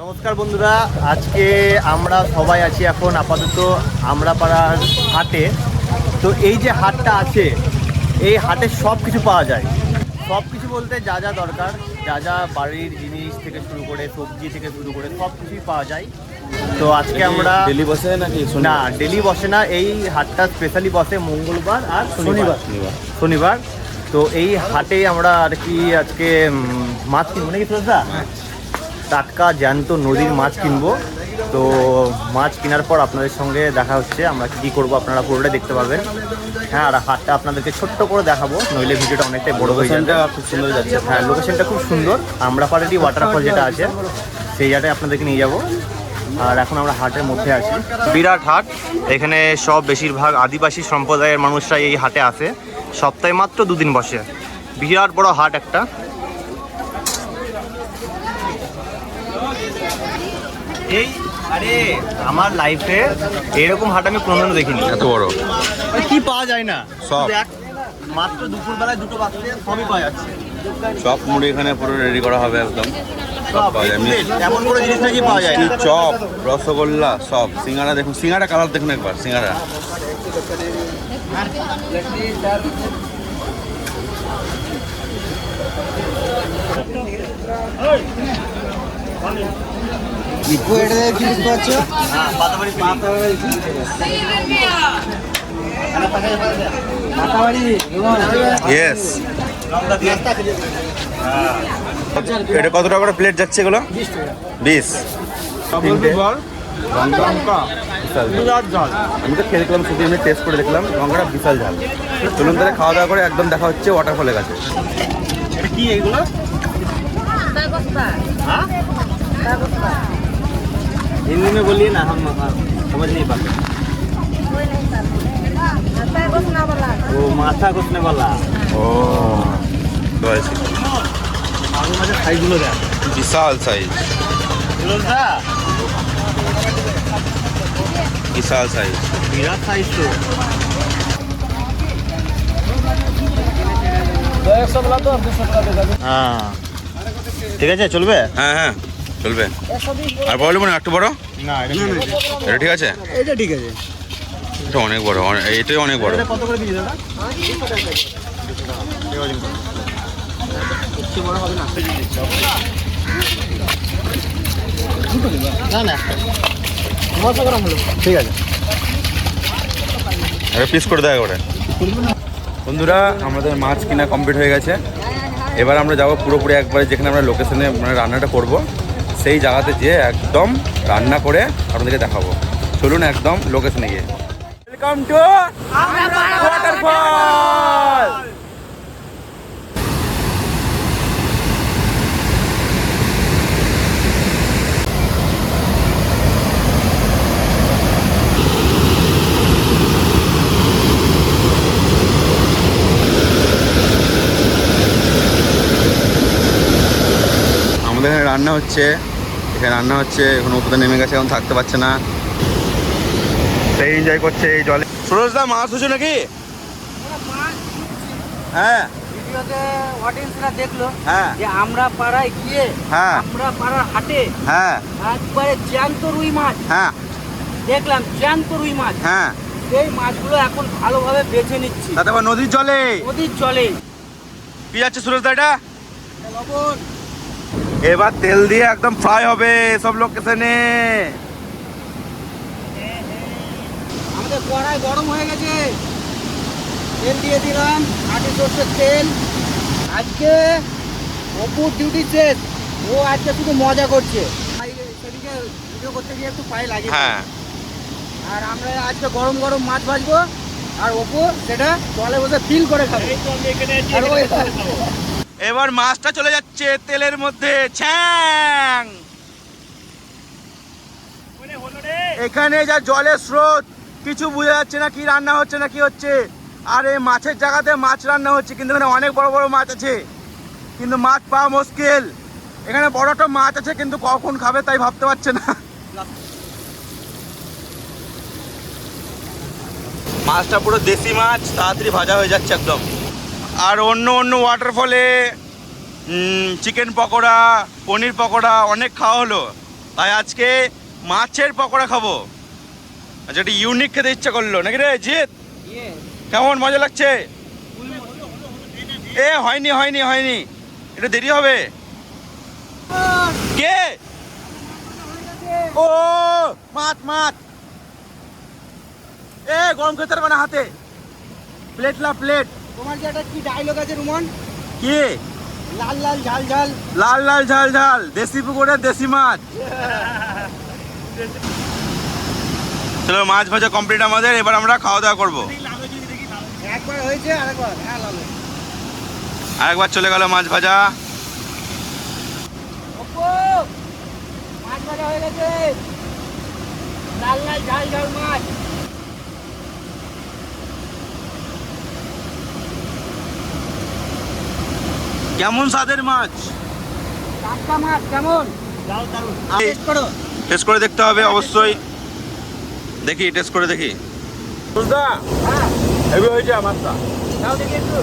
নমস্কার বন্ধুরা, আজকে আমরা সবাই আছি এখন আপাতত আমরা পাড়ার হাটে। তো এই যে হাটটা আছে, এই হাটে সব কিছু পাওয়া যায়। সব কিছু বলতে যা যা দরকার, যা যা বাড়ির জিনিস থেকে শুরু করে, সবজি থেকে শুরু করে সব কিছুই পাওয়া যায়। তো আজকে আমরা ডেলি বসে নাকি না ডেলি বসে না এই হাটটা স্পেশালি বসে মঙ্গলবার আর শনিবার। শনিবার। তো এই হাটে আমরা আর কি আজকে মাছ কিনবো নাকি সুরজদা টাটকা জ্যান্ত নদীর মাছ কিনবো। তো মাছ কেনার পর আপনাদের সঙ্গে দেখা হচ্ছে আমরা কি করব আপনারা পুরোটা দেখতে পাবেন হ্যাঁ আর হাটটা আপনাদেরকে ছোট্ট করে দেখাবো নইলে ভিডিওটা অনেকটাই বড় হয়ে যাবে। খুব সুন্দর যাচ্ছে। হ্যাঁ লোকেশনটা খুব সুন্দর। আমরা পাড়ারই ওয়াটারফল যেটা আছে সেই জায়গায় আপনাদেরকে নিয়ে যাব। আর এখন আমরা হাটের মধ্যে আছি। বিরাট হাট। এখানে সব বেশিরভাগ আদিবাসী সম্প্রদায়ের মানুষরা এই হাটে আসে। সপ্তাহে মাত্র দুদিন বসে। বিরাট বড় হাট একটা। এই আরে আমার লাইফে এরকম হাট আমি কোনোদিনও দেখিনি। এত বড়? কি পাওয়া যায় না? সব। মাত্র দুপুরবেলায় দুটো বাজতে সবই পাওয়া যাচ্ছে। চপ মুড়ি এখানে পুরো রেডি করা হবে একদম। সব পাওয়া যায়। এমন কোনো জিনিস নাকি পাওয়া যায় না? চপ রসগোল্লা সব। সিঙ্গারা দেখুন সিঙ্গারা কালার দেখুন একবার সিঙ্গারা। হ্যাঁ, পাতাবাড়ি ইয়েস লঙ্কা দিয়ে এটা কত টাকা করে প্লেট যাচ্ছে এগুলো বিশ তিনটে বিশাল ঝাল। আমি তো খেয়ে দেখলাম শুধু এমনি টেস্ট করে দেখলাম লঙ্কাটা বিশাল ঝাল চলুন তাহলে খাওয়া দাওয়া করে একদম দেখা হচ্ছে ওয়াটারফলের কাছে এটা কি এগুলো हाँ हिंदी में बोलिए ना हम हाँ, समझ नहीं पाते वो माथा घुसने वाला ও রয়েছে আগে মাঝে সাইজগুলো দেখ বিশাল সাইজ সুরজদা বিশাল সাইজ বিরাট সাইজ তো एक सौ बोला तो हम दूसरा टका देगा হ্যাঁ ঠিক আছে চলবে হ্যাঁ হ্যাঁ চলবে আর বড় নেবো না একটু বড় না এটা এটা ঠিক আছে এটা ঠিক আছে এটা অনেক বড় এটাই অনেক বড়। কত করে দিয়েছে দাদা? না না। নশো ঠিক আছে। একটা পিস করে দেয় করে বন্ধুরা আমাদের মাছ কিনা কমপ্লিট হয়ে গেছে। এবার আমরা যাব পুরোপুরি একবারে যেখানে আমরা লোকেশনে মানে রান্নাটা করব। সেই জায়গাতে যেয়ে একদম রান্না করে আপনাদেরকে দেখাবো। চলুন একদম লোকেশনে গিয়ে। ওয়েলকাম টু ওয়াটারফল আমাদের এখানে রান্না হচ্ছে। এখানে রান্না হচ্ছে, এখন উপরে নেমে গেছে, এখন থাকতে পারছে না। সেই এনজয় করছে এই জলে। সুরজদা মাছ হচ্ছে নাকি? হ্যাঁ। ভিডিওতে অডিয়েন্সরা দেখল হ্যাঁ। যে আমরা পাড়ায় গিয়ে হ্যাঁ। আমরা পাড়ার হাটে হ্যাঁ। একবারে জ্যান্ত রুই মাছ হ্যাঁ। দেখলাম জ্যান্ত রুই মাছ। হ্যাঁ। সেই মাছগুলো এখন ভালোভাবে বেছে নিচ্ছি। তাতে আবার নদীর জলে। নদীর জলে। কি যাচ্ছে সুরজদা এটা? এবার তেল দিয়ে একদম ফ্রাই হবে সব লোকেশনে আমাদের কড়াই গরম হয়ে গেছে। তেল দিয়ে দিলাম আটি সর্ষের তেল। আজকে অপুর ডিউটি শেষ। ও আজকে শুধু মজা করছে। সেদিকে ভিডিও করতে গিয়ে একটু পায়ে লাগে হ্যাঁ। আর আমরা আজকে গরম গরম মাছ ভাজবো আর অপু সেটা জলে বসে ফিল করে খাবে। এবার মাছটা চলে যাচ্ছে তেলের মধ্যে ছ্যাং! এখানে যা জলের স্রোত। কিছু বোঝা যাচ্ছে না কি রান্না হচ্ছে না কি হচ্ছে। আর এই মাছের জায়গাতে মাছ রান্না হচ্ছে কিন্তু এখানে অনেক বড় বড় মাছ আছে। কিন্তু মাছ পাওয়া মুশকিল। এখানে বড় একটা মাছ আছে কিন্তু কখন খাবে তাই ভাবতে পারছে না। মাছটা পুরো দেশি মাছ তাড়াতাড়ি ভাজা হয়ে যাচ্ছে একদম। আর অন্য অন্য ওয়াটারফলে চিকেন পকোড়া পনির পকোড়া অনেক খাওয়া হলো। তাই আজকে মাছের পকোড়া খাব। আচ্ছা একটা ইউনিক খেতে ইচ্ছা করল নাকি রে জিৎ? কেমন মজা লাগছে? এ হয়নি হয়নি হয়নি। এটা দেরি হবে। কে? ও মাছ মাছ এ গরম খেতে পারবে না হাতে। প্লেট লা প্লেট তোমার যে একটা কি ডায়লগ আছে রুমন? কি? লাল লাল ঝাল ঝাল। লাল লাল ঝাল ঝাল। দেশি পুকুরের দেশি মাছ। চলো মাছ ভাজা কমপ্লিট আমাদের এবার আমরা খাওয়া দাওয়া করব। একবার আরেকবার হ্যাঁ লাল আরেকবার চলে গেল মাছ ভাজা। মাছ ভাজা হয়ে গেছে। লাল লাল ঝাল ঝাল মাছ। কেমন স্বাদের মাছ? মাছ কেমন? টেস্ট করো। টেস্ট করে দেখতে হবে অবশ্যই। দেখি টেস্ট করে দেখি। বুঝদা হ্যাঁ হেভি হয়েছে আমারটা দাও দেখি একটু।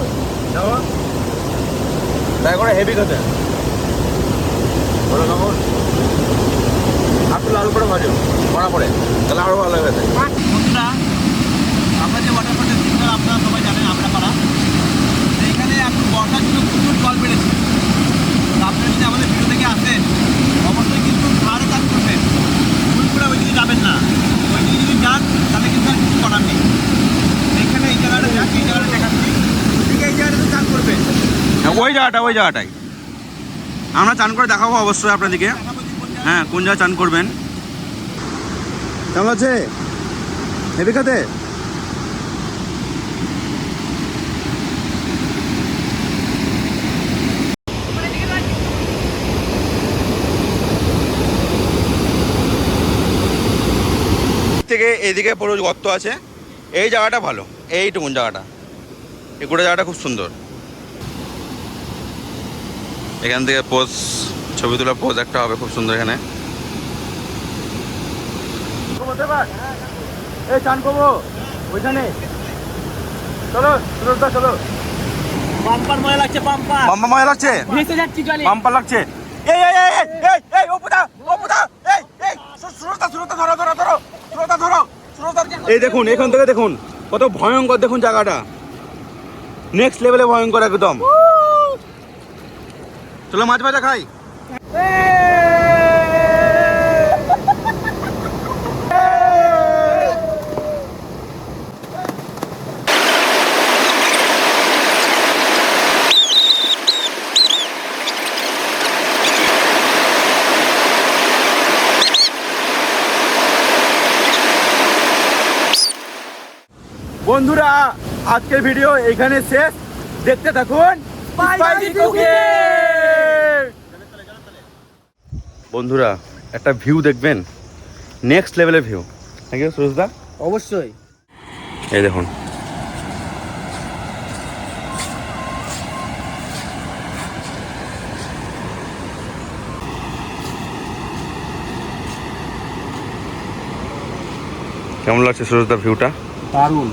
তাই করে হেভি খেতে। বলো কেমন? লাল করে ভাজো কড়া করে। তাহলে আরও ভালো লাগবে। বন্ধুরা আমরা যে ওয়াটারফলটা সিঙ্গার আপনারা সবাই জানেন আমরা পাড়া তো এখানে এখন বর্ষার জন্য প্রচুর জল বেড়েছে তো আপনারা যদি আমাদের ভিডিও থেকে আসেন অবশ্যই কিন্তু ধারে কাজ করবেন ফুলপুরা ওই দিকে যাবেন না ওই দিকে যদি যান তাহলে কিন্তু আর কিছু করার নেই এখানে এই জায়গাটা যান এই জায়গাটা দেখাচ্ছি ঠিক এই জায়গাটাতে চান করবেন হ্যাঁ, ওই জায়গাটা ওই জায়গাটাই। আমরা চান করে দেখাবো অবশ্যই আপনাদেরকে। হ্যাঁ কোন জায়গায় চান করবেন। কেমন আছে? হেভি খেতে? থেকে এদিকে পুরো গর্ত আছে। এই জায়গাটা ভালো এইটুকুন জায়গাটা। এই গোটা জায়গাটা খুব সুন্দর। এখান থেকে পোজ ছবি তোলা পোজ একটা হবে খুব সুন্দর এখানে। এই চান করব ওইখানে। চলো সুরজদা চলো। পাম্পার লাগছে পাম্পার বাম্বা মজা লাগছে? ভেসে যাচ্ছি জলে বাম্পার লাগছে? এই এই এই এই এই এই ওপুদা ওপুদা এই এই সু- সুরজদা সুরজদা ধরো ধরো ধরো সুরজদা ধরো সুরজদা এই দেখুন এখান থেকে দেখুন কত ভয়ঙ্কর দেখুন জায়গাটা। নেক্সট লেভেলে ভয়ঙ্কর একদম। চলো মাছ ভাজা খাই বন্ধুরা আজকের ভিডিও এখানে শেষ দেখতে থাকুন! বন্ধুরা একটা ভিউ দেখবেন। নেক্সট লেভেলের ভিউ থ্যাংক ইউ সুরজদা অবশ্যই। এই দেখুন। কেমন লাগছে সুরজদা ভিউটা দারুণ।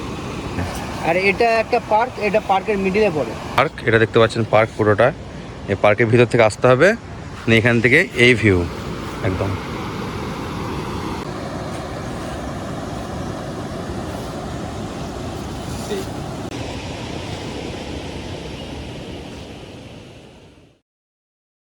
আর এটা একটা পার্ক এটা পার্কের মিডিলে পড়ে। পার্ক এটা দেখতে পাচ্ছেন পার্ক পুরোটা। এই পার্কের ভিতর থেকে আসতে হবে। নিয়ে এখান থেকে এই ভিউ একদম।